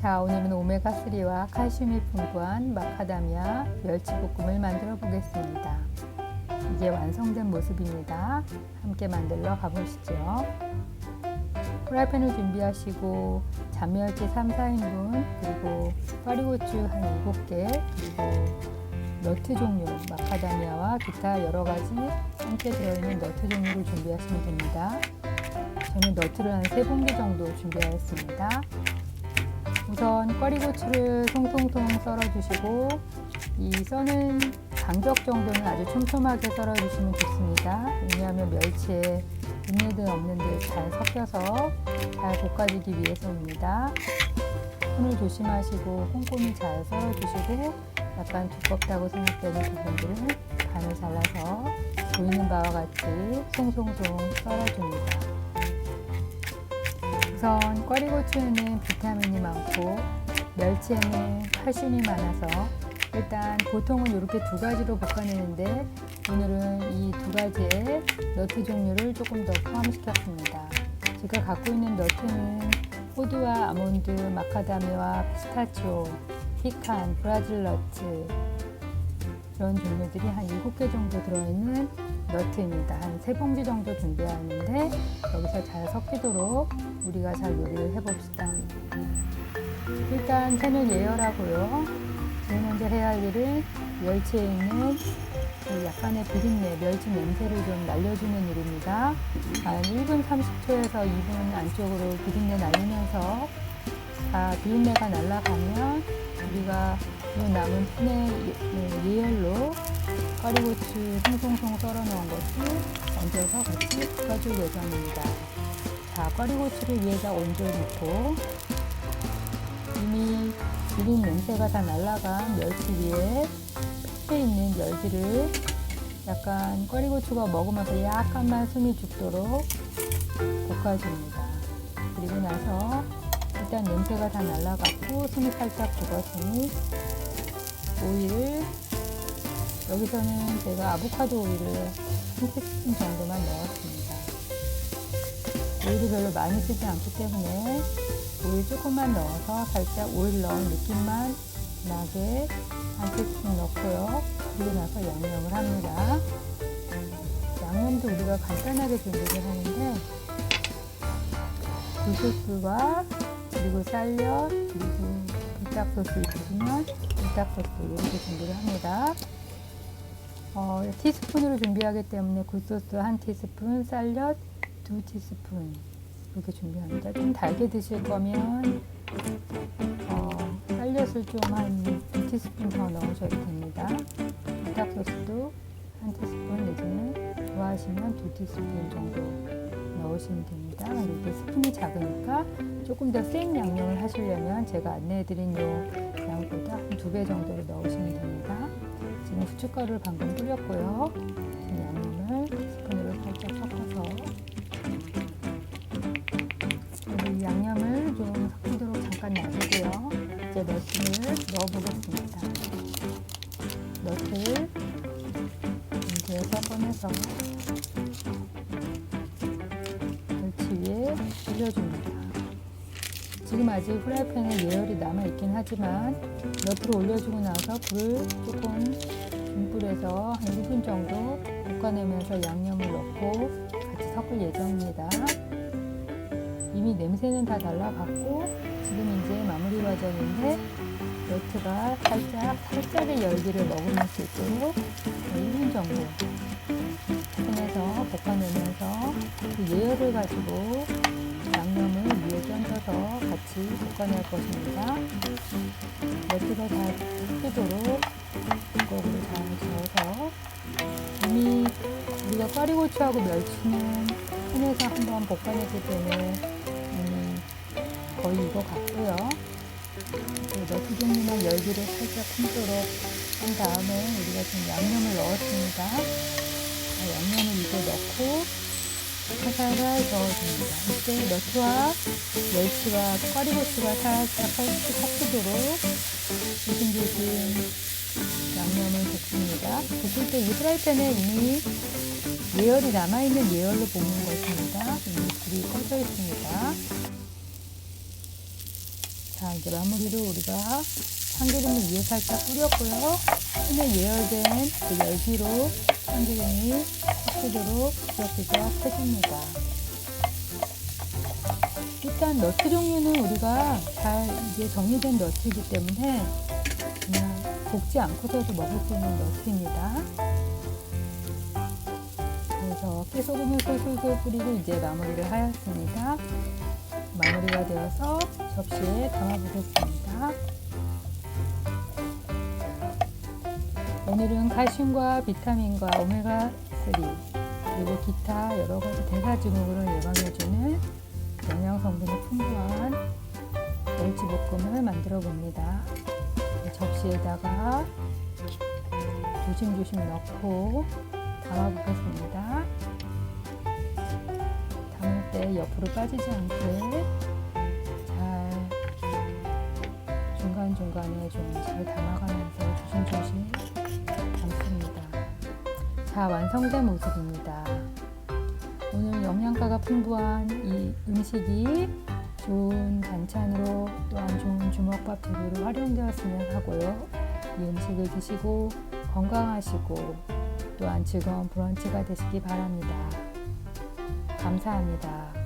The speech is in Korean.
자, 오늘은 오메가3와 칼슘이 풍부한 마카다미아 멸치볶음을 만들어 보겠습니다. 이게 완성된 모습입니다. 함께 만들러 가보시죠. 프라이팬을 준비하시고 잔멸치 3, 4인분 그리고 파리고추 한 7개 그리고 너트 종류 마카다미아와 기타 여러 가지 함께 들어있는 너트 종류를 준비하시면 됩니다. 저는 너트를 한 3봉지 정도 준비하였습니다. 우선 꽈리고추를 송송송 썰어주시고 이 써는 간격 정도는 아주 촘촘하게 썰어주시면 좋습니다. 왜냐하면 멸치에 있는 듯 없는 듯 잘 섞여서 잘 볶아지기 위해서입니다. 손을 조심하시고 꼼꼼히 잘 썰어주시고 약간 두껍다고 생각되는 부분들은 반을 잘라서 보이는 바와 같이 송송송 썰어줍니다. 우선 꽈리고추에는 비타민이 많고 멸치에는 칼슘이 많아서 일단 보통은 이렇게 두 가지로 볶아내는데 오늘은 이 두 가지의 너트 종류를 조금 더 포함시켰습니다. 제가 갖고 있는 너트는 호두와 아몬드, 마카다미와 피스타치오, 피칸, 브라질 너트 이런 종류들이 한 7개 정도 들어있는 너트입니다. 한 3봉지 정도 준비하는데 여기서 잘 섞이도록 우리가 잘 요리를 해봅시다. 일단 팬을 예열하고요. 제일 먼저 해야 할 일은 멸치에 있는 그 약간의 비린내, 멸치 냄새를 좀 날려주는 일입니다. 한 1분 30초에서 2분 안쪽으로 비린내 날리면서 다 비린내가 날아가면 우리가 이 남은 팬의 예- 예열로 꽈리고추 송송송 썰어 놓은 것을 얹어서 같이 볶아줄 예정입니다. 자, 꽈리고추를 위에다 얹어놓고 이미 비린 냄새가 다 날아간 멸치 위에 팬에 있는 멸치를 약간 꽈리고추가 먹으면서 약간만 숨이 죽도록 볶아줍니다. 그리고 나서 일단 냄새가 다 날아갔고 숨이 살짝 죽었으니 오일을 여기서는 제가 아보카도 오일을 한 티스푼 정도만 넣었습니다. 오일을 별로 많이 쓰지 않기 때문에 오일 조금만 넣어서 살짝 오일 넣은 느낌만 나게 한 티스푼 넣고요. 그리고 나서 양념을 합니다. 양념도 우리가 간단하게 준비를 하는데 굴소스와 그리고 쌀엿 그리고 불닭소스 있으시면 불닭소스 이렇게 준비를 합니다. 어, 티스푼으로 준비하기 때문에 굴소스 한 티스푼, 쌀엿 두 티스푼 이렇게 준비합니다. 좀 달게 드실 거면 어, 쌀엿을 좀 한 두 티스푼 더 넣으셔도 됩니다. 불닭소스도 한 티스푼 내지는 좋아하시면 두 티스푼 정도 넣으시면 됩니다. 이렇게 스푼이 작으니까 조금 더 센 양념을 하시려면 제가 안내해드린 요 양보다 한 두 배 정도로 넣으시면 됩니다. 지금 후춧가루를 방금 뿌렸고요. 지금 양념을 스푼으로 살짝 섞어서 이 양념을 좀 섞이도록 잠깐 놔두고요. 이제 너트를 넣어보겠습니다. 너트를 이제서 꺼내서 멸치 위에 올려줍니다. 지금 아직 후라이팬에 예열이 남아있긴 하지만 너트를 올려주고 나서 불을 조금 중 불에서 한 1분 정도 볶아내면서 양념을 넣고 같이 섞을 예정입니다. 이미 냄새는 다 날라갔고 지금 이제 마무리 과정인데 너트가 살짝 살짝의 열기를 머금을 수 있도록 1분 정도 팬에서 볶아내면서 그 예열을 가지고 양념을 위에 얹어서 같이 볶아낼 것입니다. 너트가 잘 섞이도록 두꺼우로 잘 저어서 이미 우리가 꽈리고추하고 멸치는 팬에서 한번 볶아냈기 때문에 이미 거의 익어 갔고요. 너트 종류만 열기를 살짝 품도록 한 다음에 우리가 지금 양념을 넣었습니다. 자, 양념을 이제 넣고 살살 저어줍니다. 이때 너트와 멸치와 꽈리고추가 살짝 살짝 섞이도록 조심조심 양념을 볶습니다. 볶을 때 이 프라이팬에 이미 예열이 남아있는 예열로 볶는 것입니다. 이미 불이 꺼져 있습니다. 자, 이제 마무리로 우리가 참기름을 위에 살짝 뿌렸고요. 손에 예열된 그 열기로 참기름이 섞이도록 부적부적 해줍니다. 일단 너트 종류는 우리가 잘 이제 정리된 너트이기 때문에 그냥 볶지 않고서도 먹을 수 있는 너트입니다. 그래서 깨소금을 솔솔솔 뿌리고 이제 마무리를 하였습니다. 마무리가 되어서 접시에 담아보겠습니다. 오늘은 칼슘과 비타민과 오메가3 그리고 기타 여러 가지 대사증후군을 예방해주는 영양 성분이 풍부한 멸치 볶음을 만들어 봅니다. 접시에다가 조심조심 넣고 담아보겠습니다. 담을 때 옆으로 빠지지 않게 자, 완성된 모습입니다. 오늘 영양가가 풍부한 이 음식이 좋은 반찬으로 또한 좋은 주먹밥 재료로 활용되었으면 하고요. 이 음식을 드시고 건강하시고 또한 즐거운 브런치가 되시기 바랍니다. 감사합니다.